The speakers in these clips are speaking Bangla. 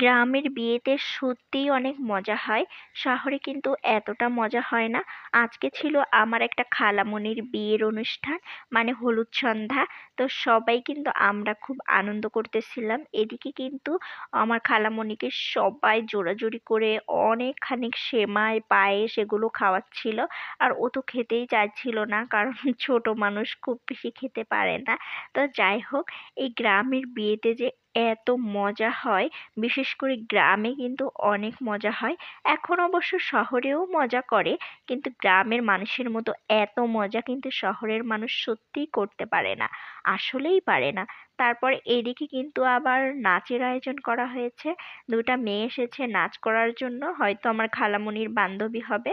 গ্রামের বিয়েতে সত্যিই অনেক মজা হয়। শহরে কিন্তু এতটা মজা হয় না। আজকে ছিল আমার একটা খালামণির বিয়ের অনুষ্ঠান মানে হলুদ সন্ধ্যা। তো সবাই কিন্তু আমরা খুব আনন্দ করতেছিলাম। এদিকে কিন্তু আমার খালামণিকে সবাই জোরাজুরি করে অনেকখানি সেমাই, পায়েস এগুলো খাওয়াচ্ছিল। আর ও তো খেতেই চাইছিল না, কারণ ছোট মানুষ খুব বেশি খেতে পারে না। তো যাই হোক, এই গ্রামের বিয়েতে যে এত মজা হয়। বিশেষ করে গ্রামে কিন্তু অনেক মজা হয়। এখন অবশ্য শহরেও মজা করে, কিন্তু গ্রামের মানুষের মতো এত মজা কিন্তু শহরের মানুষ সত্যিই করতে পারে না, আসলেই পারে না। তারপর এদিকে কিন্তু আবার নাচের আয়োজন করা হয়েছে। দুটা মেয়ে এসেছে নাচ করার জন্য, হয়তো আমার খালামণির বান্ধবী হবে।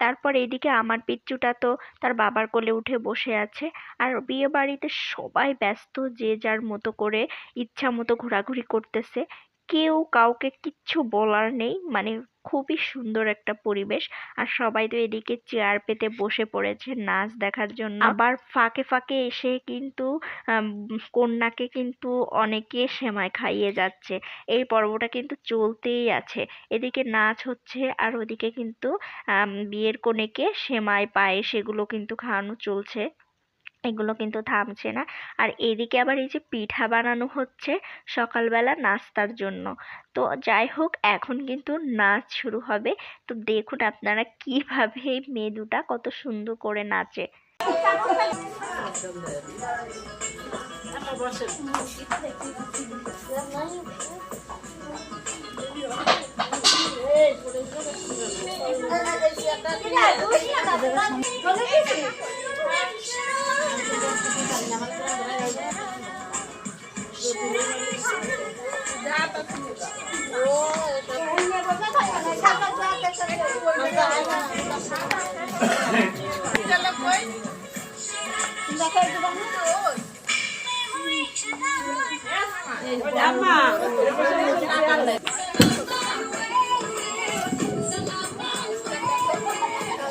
তারপর এদিকে আমার পিচ্চুটা তো তার বাবার কোলে উঠে বসে আছে। আর বিয়ে বাড়িতে সবাই ব্যস্ত, যে যার মতো করে ইচ্ছা মতো ঘোরাঘুরি করতেছে। কেউ কাউকে কিচ্ছু বলার নেই মানে খুবই সুন্দর একটা পরিবেশ। আর সবাই তো এদিকে চেয়ার পেতে বসে পড়েছে নাচ দেখার জন্য। আবার ফাঁকে ফাঁকে এসে কিন্তু কন্যাকে কিন্তু অনেকে সেমাই খাইয়ে যাচ্ছে। এই পর্বটা কিন্তু চলতেই আছে। এদিকে নাচ হচ্ছে আর ওদিকে কিন্তু বিয়ের কনেকে সেমাই, পায়েস এগুলো কিন্তু খাওয়ানো চলছে। এগুলো কিন্তু থামছে না আর এদিকে আবার এই যে পিঠা বানানো হচ্ছে সকালবেলা নাস্তার জন্য তো যাই হোক এখন কিন্তু নাচ শুরু হবে তো দেখুন আপনারা কীভাবে এই মেদুটা কত সুন্দর করে নাচে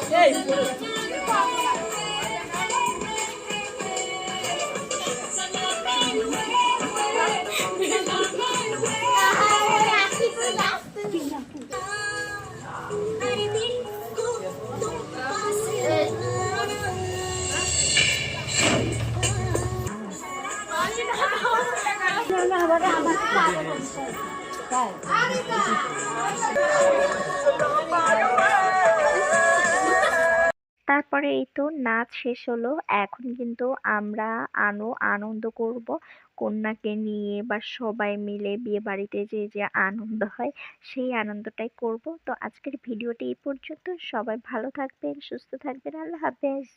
Hey! তারপরে এই তো নাচ শেষ হলো। এখন কিন্তু আমরা আনো আনন্দ করব। কন্যাকে নিয়ে বা সবাই মিলে বিয়ে বাড়িতে যে যে আনন্দ হয়, সেই আনন্দটাই করব। তো আজকের ভিডিওটি এই পর্যন্ত। সবাই ভালো থাকবেন, সুস্থ থাকবেন। আল্লাহ হাফেজ।